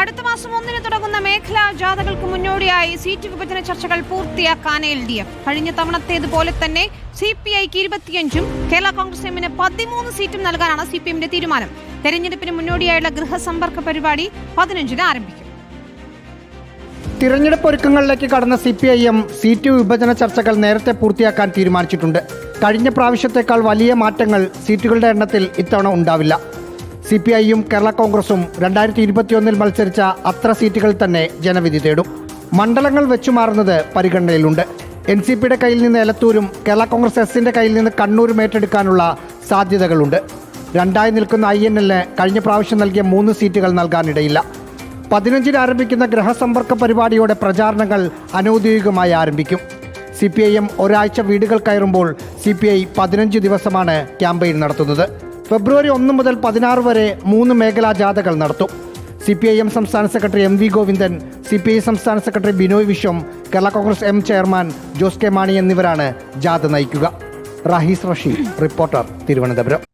അടുത്ത മാസം ഒന്നിന് തുടങ്ങുന്ന മേഖലാ ജാഥകൾക്ക് മുന്നോടിയായി സീറ്റ് വിഭജന ചർച്ചകൾ പൂർത്തിയാക്കാൻ എൽ ഡി എഫ്. കഴിഞ്ഞ തവണത്തേതുപോലെ തന്നെ സി പി ഐക്ക് ഇരുപത്തിയഞ്ചും കേരള കോൺഗ്രസ് എമ്മിന് പതിമൂന്ന് സീറ്റും നൽകാനാണ് സി പി എമ്മിന്റെ തീരുമാനം. തെരഞ്ഞെടുപ്പിന് മുന്നോടിയായുള്ള ഗൃഹസമ്പർക്ക പരിപാടി പതിനഞ്ചിന് ആരംഭിക്കും. തിരഞ്ഞെടുപ്പ് ഒരുക്കങ്ങളിലേക്ക് കടന്ന C P I M seat വിഭജന ചർച്ചകൾ നേരത്തെ പൂർത്തിയാക്കാൻ തീരുമാനിച്ചിട്ടുണ്ട്. കഴിഞ്ഞ പ്രാവശ്യത്തേക്കാൾ വലിയ മാറ്റങ്ങൾ സീറ്റുകളുടെ എണ്ണത്തിൽ ഇത്തവണ ഉണ്ടാവില്ല. സി പി ഐയും കേരള കോൺഗ്രസും രണ്ടായിരത്തി ഇരുപത്തിയൊന്നിൽ മത്സരിച്ച അത്ര സീറ്റുകൾ തന്നെ ജനവിധി തേടും. മണ്ഡലങ്ങൾ വെച്ചുമാറുന്നത് പരിഗണനയിലുണ്ട്. എൻ സി പിയുടെ കയ്യിൽ നിന്ന് എലത്തൂരും കേരള കോൺഗ്രസ് എസിന്റെ കയ്യിൽ നിന്ന് കണ്ണൂരും ഏറ്റെടുക്കാനുള്ള സാധ്യതകളുണ്ട്. രണ്ടായി നിൽക്കുന്ന ഐ എൻ എല്ലിന് കഴിഞ്ഞ പ്രാവശ്യം നൽകിയ മൂന്ന് സീറ്റുകൾ നൽകാനിടയില്ല. പതിനഞ്ചിന് ആരംഭിക്കുന്ന ഗ്രഹസമ്പർക്ക പരിപാടിയോടെ പ്രചാരണങ്ങൾ അനൗദ്യോഗികമായി ആരംഭിക്കും. സി പി ഐ എം ഒരാഴ്ച വീടുകൾ കയറുമ്പോൾ സി പി ഐ പതിനഞ്ച് ദിവസമാണ് ക്യാമ്പയിൻ നടത്തുന്നത്. ഫെബ്രുവരി ഒന്ന് മുതൽ പതിനാറ് വരെ മൂന്ന് മേഖലാ ജാഥകൾ നടത്തും. സി പി ഐ എം സംസ്ഥാന secretary M V Govindan C P I സംസ്ഥാന secretary Binoy Viswam Kerala Congress M chairman Jose K Mani എന്നിവരാണ് ജാഥ നയിക്കുക. റഹീസ് റഷീദ് റിപ്പോർട്ടർ തിരുവനന്തപുരം.